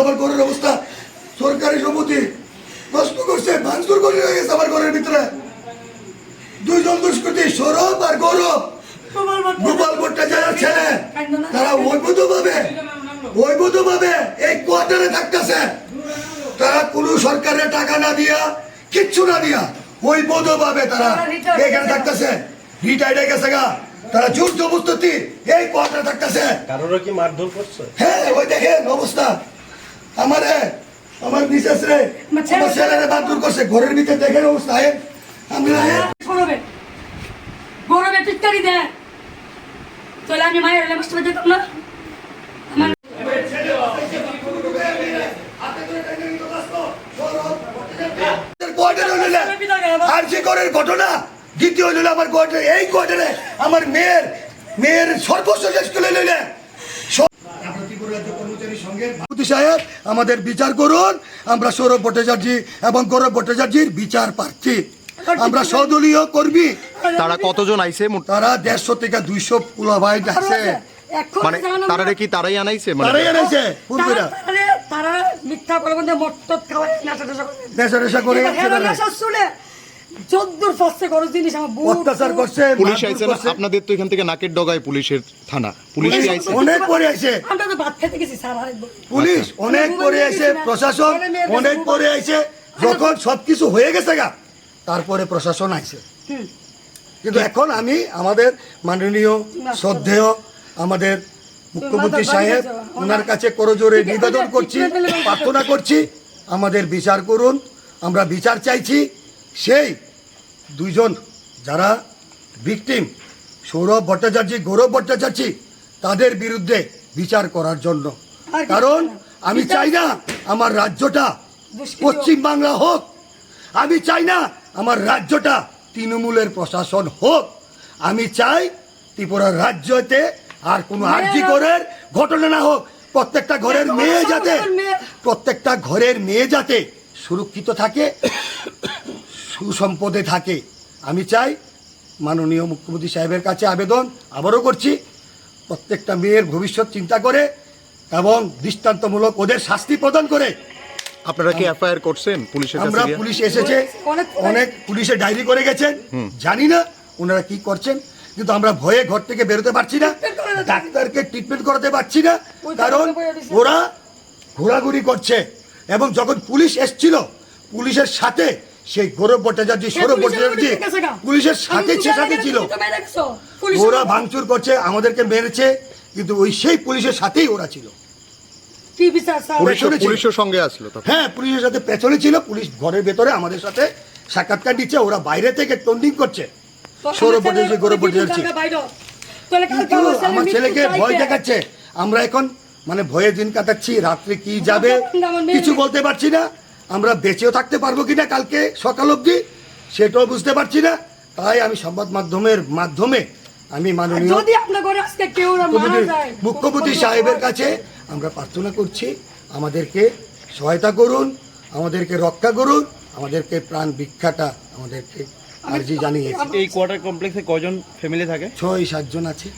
আমার ঘরের অবস্থা। সরকারি সম্পত্তি নষ্ট করছে ভাঙচুর করে গেছে আমার ঘরের ভিতরে। দুইজন দুষ্কৃতী সৌরভ আর গৌরব। গোপাল ভট্টাচার্যের ছেলে তারা ঐবধ ভাবে ঐবধ ভাবে এই কোয়ার্টারে থাকতেছে। তারা কোনো সরকারের টাকা না দিয়া কিচ্ছু না দিয়া ঐবধ ভাবে তারা এখানে থাকতেছে। রিটায়ার্ড হয়ে গেছে গা। তারা জোর জবরদস্তি এই কোয়ার্টারে থাকতেছে। কারোর কি মারধর করছে? হ্যাঁ ওই দেখেন অবস্থা। আমার আমার মিসেস রে আমার ছেলেরে বাদুর করছে। ঘরের ভিতরে দেখেন অবস্থা আয়েন। আমি টিটকারি দেয় তাহলে আমি মায়ের হলে বসতে যেতাম না। আমার আর যে ঘটনা দ্বিতীয় হইল আমার কোয়ার্টারে। এই কোয়ার্টারে আমার মেয়ের মেয়ের সর্বস্ব শেষ করে লইলে। সাহেব আমাদের বিচার করুন। আমরা সৌরভ ভট্টাচার্য এবং গৌরব ভট্টাচার্যের বিচার প্রার্থী। আমরা সদলীয় কর্মী। তারা কতজন আইছে? তারা দেড়শো থেকে দুইশো পুলা ভাই আছে। মানে তারারে কি তারাই আনাইছে? মানে তারাই এনেছে পূর্বেরা তারা মিথ্যা করে খাওয়ায় করে। নেশা নেশা করে চোদ্দোর ফার্স্টে জিনিস আমার বুট অত্যাচার করছে পুলিশ আইছে না? আপনাদের তো এখান থেকে নাকের ডগায় পুলিশের থানা। পুলিশ কি আইছে। অনেক পরে আইছে। আমরা তো ভাত খেতে গেছি স্যার আরেকবার পুলিশ অনেক পরে আইছে প্রশাসন অনেক পরে আইছে। যখন সবকিছু হয়ে গেছে গা তারপরে প্রশাসন আইছে। কিন্তু এখন আমি আমাদের মাননীয় শ্রদ্ধেয় আমাদের মুখ্যমন্ত্রী সাহেব ওনার কাছে করজোরে নিবেদন করছি প্রার্থনা করছি আমাদের বিচার করুন আমরা বিচার চাইছি। সেই দুইজন যারা ভিকটিম সৌরভ ভট্টাচার্য গৌরব ভট্টাচার্য তাদের বিরুদ্ধে বিচার করার জন্য। কারণ আমি চাই না আমার রাজ্যটা পশ্চিম বাংলা হোক। আমি চাই না আমার রাজ্যটা তৃণমূলের প্রশাসন হোক। আমি চাই ত্রিপুরার রাজ্যতে আর কোনো আর্জি করের ঘটনা না হোক। প্রত্যেকটা ঘরের মেয়ে যাতে প্রত্যেকটা ঘরের মেয়ে যাতে সুরক্ষিত থাকে। সুসম্পদে থাকে। আমি চাই মাননীয় মুখ্যমন্ত্রী সাহেবের কাছে আবেদন আবারও করছি। প্রত্যেকটা মেয়ের ভবিষ্যৎ চিন্তা করে এবং দৃষ্টান্তমূলক ওদের শাস্তি প্রদান করে। আপনারা কি এফআইআর করছেন পুলিশের আমরা পুলিশ এসেছে অনেক পুলিশে ডায়েরি করে গেছেন। জানি না ওনারা কি করছেন কিন্তু আমরা ভয়ে ঘর থেকে বেরোতে পারছি না। ডাক্তারকে ট্রিটমেন্ট করাতে পারছি না কারণ ওরা ঘোরাঘুরি করছে। এবং যখন পুলিশ এসছিল পুলিশের সাথে সেই গৌরব ভট্টাচার্য সৌরভ ভট্টাচার্য পুলিশের সাথে সে সাথে ছিল। ওরা ভাঙচুর করছে আমাদেরকে মেরেছে কিন্তু ওই সেই পুলিশের সাথেই ওরা ছিল। পুলিশের সঙ্গে আসলো হ্যাঁ পুলিশের সাথে পেছনে ছিল পুলিশ ঘরের ভেতরে আমাদের সাথে সাক্ষাৎকার দিচ্ছে ওরা বাইরে থেকে টন্ডিং করছে। সৌরভ ভট্টাচার্য গৌরব ভট্টাচার্য কিন্তু আমার ছেলেকে ভয় দেখাচ্ছে। আমরা এখন মানে ভয়ে দিন কাটাচ্ছি রাত্রে কি যাবে? কিছু বলতে পারছি না। আমরা বেঁচেও থাকতে পারব কিনা কালকে সকাল অবধি সেটাও বুঝতে পারছি না। তাই আমি সংবাদ মাধ্যমের মাধ্যমে আমি মাননীয় মুখ্যমন্ত্রী সাহেবের কাছে আমরা প্রার্থনা করছি আমাদেরকে সহায়তা করুন আমাদেরকে রক্ষা করুন আমাদেরকে প্রাণ ভিক্ষাটা আমাদেরকে আর্জি জানিয়েছি। এই কোয়ার্টার কমপ্লেক্সে কজন ফ্যামিলি থাকে? ছয় সাতজন আছে।